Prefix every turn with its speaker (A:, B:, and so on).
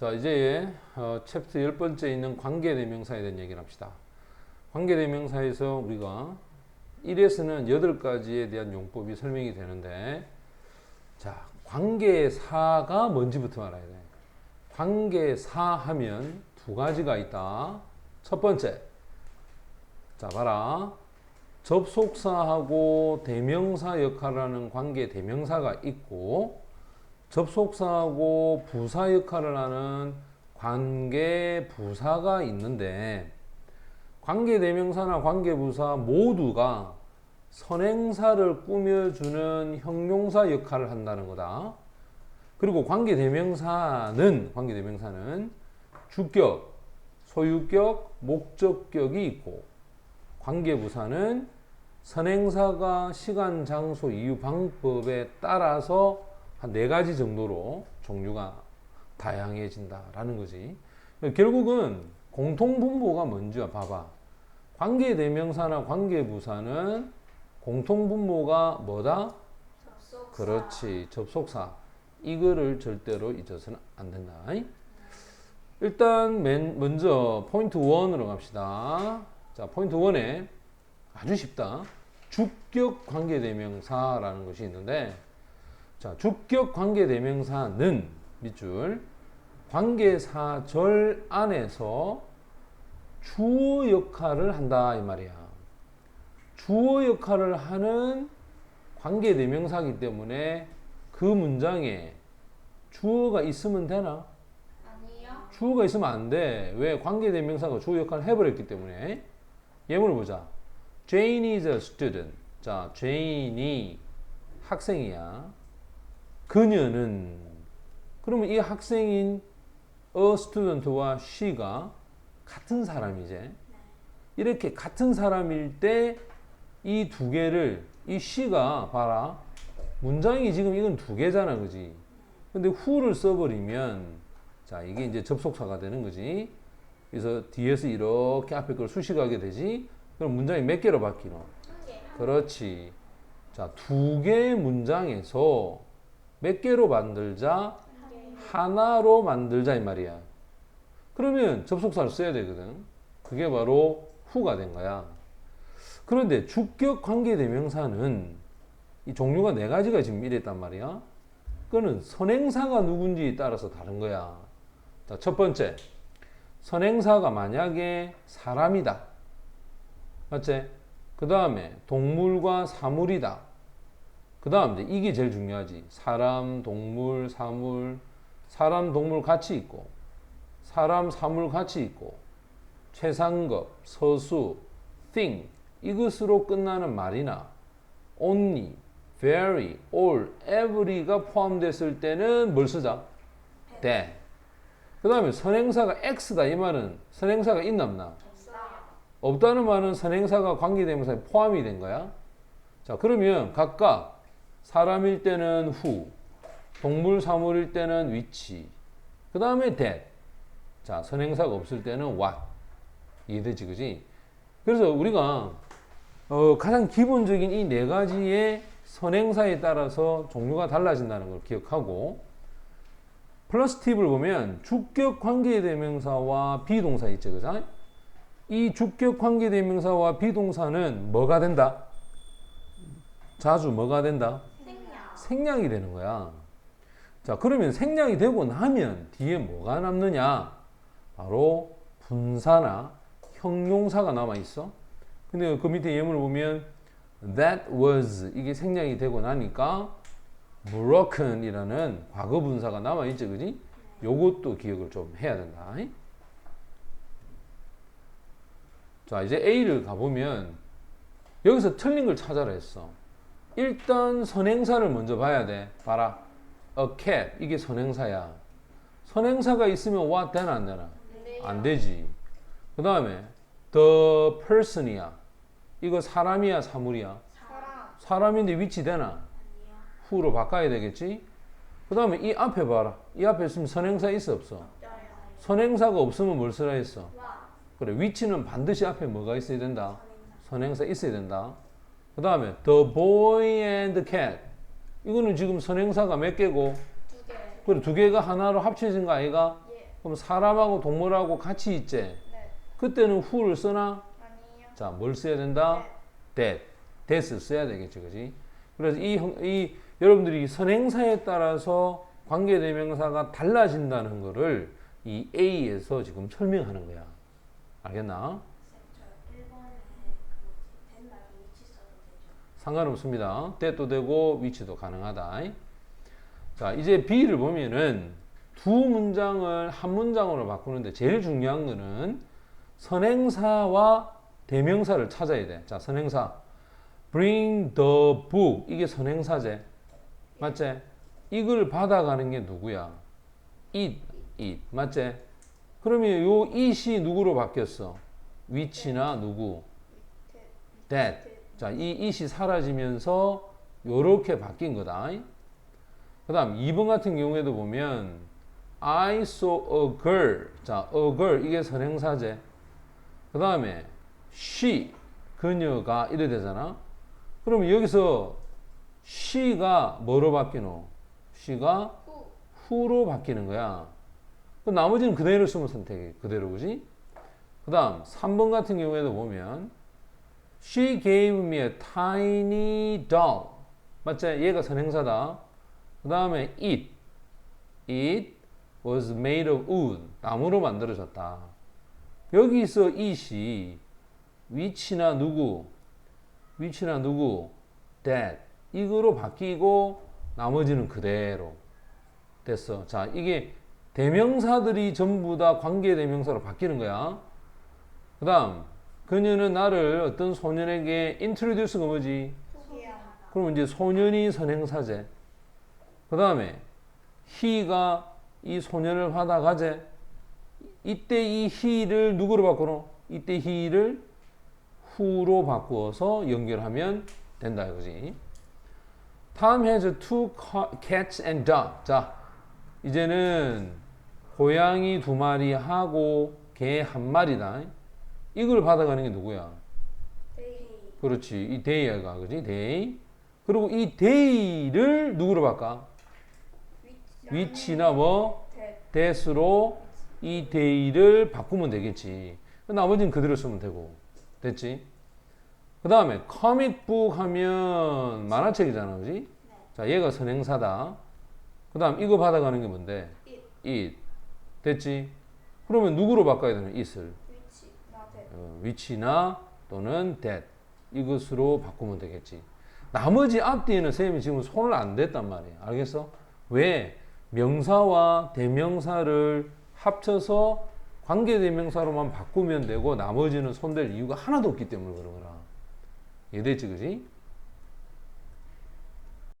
A: 자, 이제 어, 챕터 열 번째 있는 관계대명사에 대한 얘기를 합시다. 관계대명사에서 우리가 1에서는 8가지에 대한 용법이 설명이 되는데 자, 관계사가 뭔지부터 알아야 돼. 관계사 하면 두 가지가 있다. 첫 번째. 자, 봐라. 접속사하고 대명사 역할을 하는 관계 대명사가 있고 접속사하고 부사 역할을 하는 관계 부사가 있는데 관계 대명사나 관계 부사 모두가 선행사를 꾸며주는 형용사 역할을 한다는 거다. 그리고 관계 대명사는 관계 대명사는 주격, 소유격, 목적격이 있고 관계 부사는 선행사가 시간, 장소, 이유, 방법에 따라서 한 네 가지 정도로 종류가 다양해진다라는 거지. 결국은 공통분모가 뭔지야 봐봐. 관계대명사나 관계부사는 공통분모가 뭐다?
B: 접속사.
A: 그렇지. 접속사. 이거를 절대로 잊어서는 안 된다. 일단 맨 먼저 포인트 1으로 갑시다. 자, 포인트 1에 아주 쉽다. 주격 관계대명사라는 것이 있는데 자, 주격 관계 대명사는 밑줄 관계사절 안에서 주어 역할을 한다 이 말이야. 주어 역할을 하는 관계 대명사이기 때문에 그 문장에 주어가 있으면 되나?
B: 아니요.
A: 주어가 있으면 안 돼. 왜? 관계 대명사가 주어 역할을 해버렸기 때문에. 예문을 보자. Jane is a student. 자, Jane이 학생이야. 그녀는 그러면 이 학생인 a student와 she가 같은 사람이지. 이렇게 같은 사람일 때 이 두 개를 이 she가 봐라. 문장이 지금 이건 두 개잖아, 그지? 근데 who를 써버리면 자 이게 이제 접속사가 되는 거지. 그래서 뒤에서 이렇게 앞에 걸 수식하게 되지. 그럼 문장이 몇 개로 바뀌노?
B: 한 개.
A: 그렇지. 자, 두 개의 문장에서 몇 개로 만들자? 하나로 만들자 이 말이야. 그러면 접속사를 써야 되거든. 그게 바로 후가 된 거야. 그런데 주격 관계 대명사는 이 종류가 네 가지가 지금 이랬단 말이야. 그거는 선행사가 누군지에 따라서 다른 거야. 자, 첫 번째. 선행사가 만약에 사람이다. 맞지? 그 다음에 동물과 사물이다. 그 다음 이제 이게 제일 중요하지. 사람, 동물, 사물, 사람, 동물 같이 있고, 사람, 사물 같이 있고, 최상급, 서수, thing 이것으로 끝나는 말이나 only, very, all, every가 포함됐을 때는 뭘 쓰자? that. 그 다음에 선행사가 x다 이 말은 선행사가 있나 없나? 없다는 말은 선행사가 관계대명사에 포함이 된 거야. 자, 그러면 각각 사람일 때는 who, 동물, 사물일 때는 which, 그 다음에 that. 자, 선행사가 없을 때는 what. 이해되지, 그지? 그래서 우리가 어, 가장 기본적인 이 네 가지의 선행사에 따라서 종류가 달라진다는 걸 기억하고 플러스 팁을 보면 주격 관계 대명사와 비동사 있죠, 그죠? 이 주격 관계 대명사와 비동사는 뭐가 된다? 자주 뭐가 된다?
B: 생략.
A: 생략이 되는 거야. 자, 그러면 생략이 되고 나면 뒤에 뭐가 남느냐? 바로 분사나 형용사가 남아 있어. 근데 그 밑에 예문을 보면 that was 이게 생략이 되고 나니까 broken이라는 과거 분사가 남아 있죠, 그지? 요것도 기억을 좀 해야 된다. 자, 이제 A를 가보면 여기서 틀린 걸 찾아라 했어. 일단 선행사를 먼저 봐야 돼. 봐라. A cat. 이게 선행사야. 선행사가 있으면 what 되나 안 되나?
B: 안
A: 되지. 그 다음에 the person이야. 이거 사람이야, 사물이야?
B: 사람.
A: 사람인데 위치 되나? who로 바꿔야 되겠지? 그 다음에 이 앞에 봐라. 이 앞에 있으면 선행사 있어, 없어? 선행사가 없으면 뭘 쓰라 했어?
B: 와.
A: 그래, 위치는 반드시 앞에 뭐가 있어야 된다?
B: 선행사
A: 있어야 된다. 그 다음에 the boy and cat. 이거는 지금 선행사가 몇 개고?
B: 두 개.
A: 그래 두 개가 하나로 합쳐진 거 아이가?
B: 예.
A: 그럼 사람하고 동물하고 같이 있지.
B: 네.
A: 그때는 who를 쓰나?
B: 아니요.
A: 자, 뭘 써야 된다?
B: 네.
A: that. that을 써야 되겠지, 그지? 그래서 이, 형- 이 여러분들이 선행사에 따라서 관계대명사가 달라진다는 거를 이 A에서 지금 설명하는 거야. 알겠나?
C: 저 1번에 그 뭐지 된다면 위치 써도 되죠.
A: 상관없습니다. 때도 되고 위치도 가능하다. 자, 이제 B를 보면은 두 문장을 한 문장으로 바꾸는데 제일 중요한 거는 선행사와 대명사를 찾아야 돼. 자, 선행사. Bring the book. 이게 선행사제. 맞지? 이걸 받아가는 게 누구야? it, it. 맞지? 그러면 요 it이 누구로 바뀌었어? 위치나 누구? that. 자, 이 it이 사라지면서 요렇게 바뀐 거다. 그 다음 2번 같은 경우에도 보면 I saw a girl. 자, a girl 이게 선행사제. 그 다음에 she 그녀가 이래 되잖아. 그러면 여기서 she가 뭐로 바뀌노? she가
B: 후.
A: who로 바뀌는 거야. 그 나머지는 그대로 쓰면 선택이 그대로 그지? 그 다음 3번 같은 경우에도 보면 She gave me a tiny doll. 맞지? 얘가 선행사다. 그 다음에 it. It was made of wood. 나무로 만들어졌다. 여기서 it이 위치나 누구, 위치나 누구, that 이거로 바뀌고 나머지는 그대로 됐어. 자, 이게 대명사들이 전부 다 관계 대명사로 바뀌는 거야. 그 다음, 그녀는 나를 어떤 소년에게 introduce가 뭐지? 그러면 이제 소년이 선행사제. 그 다음에 he가 이 소년을 받아가제. 이때 이 he를 누구로 바꾸노? 이때 he를 who로 바꾸어서 연결하면 된다 이거지. Tom has two ca- cats and dog. 자, 이제는 고양이 두 마리 하고 개 한 마리다. 이걸 받아가는 게 누구야?
B: 데이.
A: 그렇지. 이 데이가 그지? 데이. 그리고 이 데이를 누구로 바꿔?
B: 위치.
A: 위치나 뭐
B: 대.
A: 대수로 이 데이를 바꾸면 되겠지. 나머지는 그대로 쓰면 되고. 됐지? 그 다음에 커믹북 하면 만화책이잖아. 그지? 자, 얘가 선행사다. 그 다음 이거 받아가는 게 뭔데? it. 됐지? 그러면 누구로 바꿔야 되는 it을?
B: 위치. 나 대.
A: 어, 위치나 또는 that 이것으로 바꾸면 되겠지. 나머지 앞뒤에는 선생님이 지금 손을 안 댔단 말이에요. 알겠어? 왜? 명사와 대명사를 합쳐서 관계대명사로만 바꾸면 되고 나머지는 손댈 이유가 하나도 없기 때문에 그런 거라. 이해됐지, 그지?